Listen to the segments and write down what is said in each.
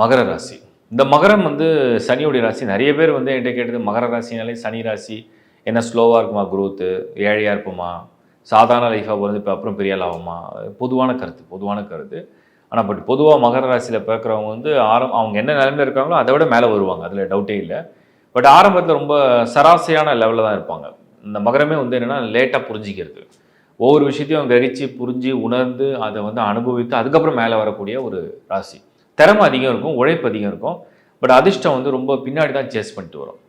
மகர ராசி. இந்த மகரம் வந்து சனியுடைய ராசி. நிறைய பேர் வந்து என்கிட்ட கேட்டது மகர ராசினாலே சனி ராசி. என்ன ஸ்லோவாக இருக்குமா குரோத்து ஏழையாக இருப்போமா? சாதாரண லைஃபாக போகிறது இப்போ அப்புறம் பெரிய ஆகுமா பொதுவான கருத்து பொதுவான கருத்து. ஆனால் பட் பொதுவாக மகர ராசியில் பிறக்கிறவங்க வந்து ஆரம் அவங்க என்ன நிலைமையில இருக்காங்களோ அதை விட மேலே வருவாங்க. அதில் டவுட்டே இல்லை. பட் ஆரம்பத்தில் ரொம்ப சராசரியான லெவலில் தான் இருப்பாங்க. இந்த மகரமே வந்து என்னென்னா லேட்டாக புரிஞ்சிக்கிறது. ஒவ்வொரு விஷயத்தையும் கிரகிச்சு புரிஞ்சு உணர்ந்து அதை வந்து அனுபவித்து அதுக்கப்புறம் மேலே வரக்கூடிய ஒரு ராசி. திறமை அதிகம் இருக்கும் உழைப்பு அதிகம் இருக்கும். பட் அதிர்ஷ்டம் வந்து ரொம்ப பின்னாடி தான் சேஸ் பண்ணிட்டு வரும்.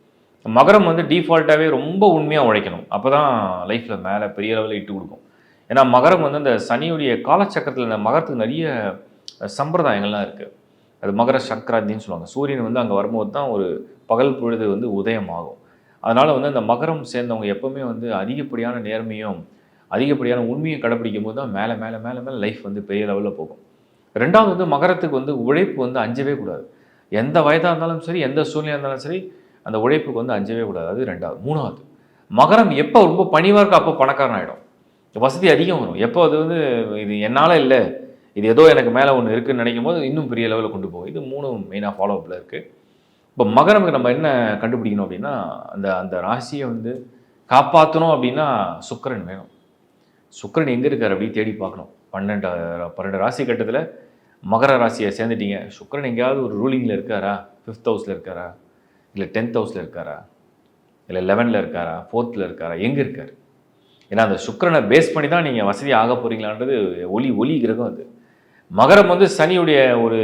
மகரம் வந்து டிஃபால்ட்டாகவே ரொம்ப உண்மையாக உழைக்கணும். அப்போ தான் லைஃப்பில் மேலே பெரிய லெவலில் இட்டு கொடுக்கும். ஏன்னா மகரம் வந்து அந்த சனியுடைய காலச்சக்கரத்தில் இந்த மகரத்துக்கு நிறைய சம்பிரதாயங்கள்லாம் இருக்குது அது மகர சக்கராத்தின்னு சொல்லுவாங்க. சூரியன் வந்து அங்கே வரும்போது தான் ஒரு பகல் பொழுது வந்து உதயமாகும். அதனால் வந்து அந்த மகரம் சேர்ந்தவங்க எப்போவுமே வந்து அதிகப்படியான நேர்மையும் அதிகப்படியான உண்மையை கடைப்பிடிக்கும் போது தான் மேலே மேலே மேலே மேலே லைஃப் வந்து பெரிய லெவலில் போகும். ரெண்டாவது வந்து மகரத்துக்கு வந்து உழைப்பு வந்து அஞ்சவே கூடாது. எந்த வயதாக இருந்தாலும் சரி எந்த சூழ்நிலையாக இருந்தாலும் சரி அந்த உழைப்புக்கு வந்து அஞ்சவே கூடாது. அது ரெண்டாவது. மூணாவது மகரம் எப்போ ரொம்ப பணிவாக இருக்கோ அப்போ பணக்காரன் ஆகிடும் வசதி அதிகம் வரும். எப்போ அது வந்து இது என்னால் இல்லை இது ஏதோ எனக்கு மேலே ஒன்று இருக்குதுன்னு நினைக்கும் போது இன்னும் பெரிய லெவலில் கொண்டு போகும். இது மூணு மெயினாக ஃபாலோ அப்பில் இருக்குது இப்போ மகரமுக்கு நம்ம என்ன கண்டுபிடிக்கணும் அப்படின்னா அந்த அந்த ராசியை வந்து காப்பாற்றணும் அப்படின்னா சுக்கரன் வேணும். சுக்கரன் எங்கே இருக்கார் அப்படி தேடி பார்க்கணும். பன்னெண்டு பன்னெண்டு ராசி கட்டத்தில் மகர ராசியை சேர்ந்துட்டீங்க. சுக்கரன் எங்கேயாவது ஒரு ரூலிங்கில் இருக்காரா? ஃபிஃப்த் ஹவுஸில் இருக்காரா? இல்லை டென்த் ஹவுஸில் இருக்காரா? இல்லை லெவனில் இருக்காரா? ஃபோர்த்தில் இருக்காரா? எங்கே இருக்கார்? ஏன்னா அந்த சுக்கரனை பேஸ் பண்ணி தான் நீங்கள் வசதி ஆக போகிறீங்களான்றது ஒலி ஒலி கிரகம் அது. மகரம் வந்து சனியுடைய ஒரு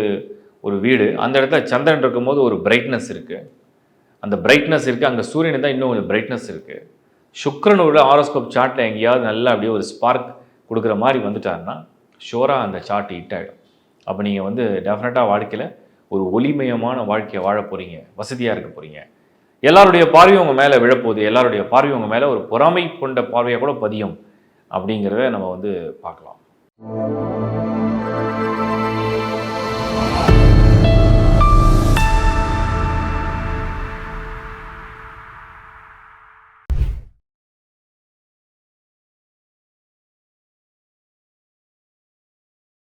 ஒரு வீடு. அந்த இடத்துல சந்திரன் இருக்கும்போது ஒரு பிரைட்னஸ் இருக்குது அந்த பிரைட்னஸ் இருக்குது அங்கே சூரியன் தான் இன்னும் கொஞ்சம் பிரைட்னஸ் இருக்குது சுக்கரனோட ஆரோஸ்கோப் சார்ட்டில் எங்கேயாவது நல்லா அப்படியே ஒரு ஸ்பார்க் கொடுக்குற மாதிரி வந்துட்டாருன்னா ஷோராக அந்த சார்ட் ஹிட் ஆகிடும் அப்போ நீங்கள் வந்து டெஃபினட்டாக வாழ்க்கையில் ஒரு ஒளிமயமான வாழ்க்கையை வாழ போகிறீங்க வசதியாக இருக்க போகிறீங்க எல்லாருடைய பார்வையும் உங்கள் மேலே விழப்போகுது எல்லாருடைய பார்வையும் உங்கள் மேலே ஒரு பொறாமை கொண்ட பார்வையாக கூட பதியும் அப்படிங்கிறத நம்ம வந்து பார்க்கலாம்.